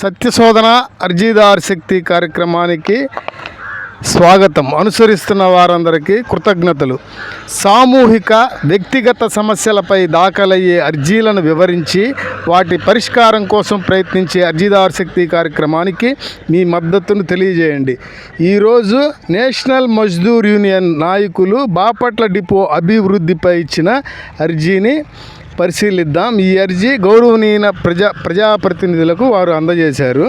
సత్యశోధన అర్జీదార్ శక్తి కార్యక్రమానికి స్వాగతం. అనుసరిస్తున్న వారందరికీ కృతజ్ఞతలు. సామూహిక వ్యక్తిగత సమస్యలపై దాఖలయ్యే అర్జీలను వివరించి వాటి పరిష్కారం కోసం ప్రయత్నించే అర్జీదార్ శక్తి కార్యక్రమానికి మీ మద్దతును తెలియజేయండి. ఈరోజు నేషనల్ మజ్దూర్ యూనియన్ నాయకులు బాపట్ల డిపో అభివృద్ధిపై ఇచ్చిన అర్జీని పరిశీలిద్దాం. ఈ అర్జీ గౌరవనీయ ప్రజా ప్రజాప్రతినిధులకు వారు అందజేశారు.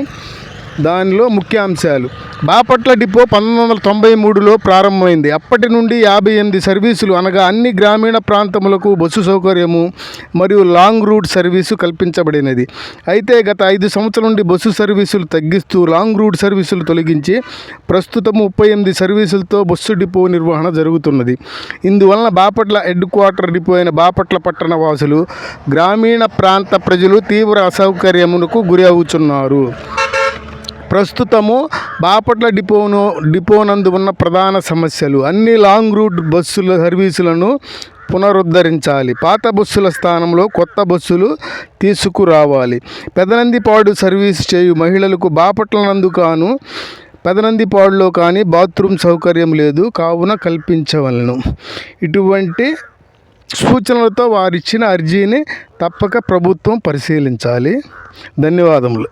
దానిలో ముఖ్యాంశాలు. బాపట్ల డిపో పంతొమ్మిది వందల తొంభై మూడులో ప్రారంభమైంది. అప్పటి నుండి యాభై ఎనిమిది సర్వీసులు అనగా అన్ని గ్రామీణ ప్రాంతములకు బస్సు సౌకర్యము మరియు లాంగ్ రూట్ సర్వీసు కల్పించబడినది. అయితే గత ఐదు సంవత్సరాల నుండి బస్సు సర్వీసులు తగ్గిస్తూ లాంగ్ రూట్ సర్వీసులు తొలగించి ప్రస్తుతం ముప్పై ఎనిమిది సర్వీసులతో బస్సు డిపో నిర్వహణ జరుగుతున్నది. ఇందువలన బాపట్ల హెడ్ క్వార్టర్ డిపో అయిన బాపట్ల పట్టణ వాసులు గ్రామీణ ప్రాంత ప్రజలు తీవ్ర అసౌకర్యమునకు గురి అవుతున్నారు ప్రస్తుతము బాపట్ల డిపోను డిపోనందు ఉన్న ప్రధాన సమస్యలు. అన్ని లాంగ్ రూట్ బస్సుల సర్వీసులను పునరుద్ధరించాలి. పాత బస్సుల స్థానంలో కొత్త బస్సులు తీసుకురావాలి. పెదనందిపాడు సర్వీస్ చేయు మహిళలకు బాపట్ల నందు కాను పెదనందిపాడులో కానీ బాత్రూమ్ సౌకర్యం లేదు. కావున కల్పించవలను. ఇటువంటి సూచనలతో వారిచ్చిన అర్జీని తప్పక ప్రభుత్వం పరిశీలించాలి. ధన్యవాదములు.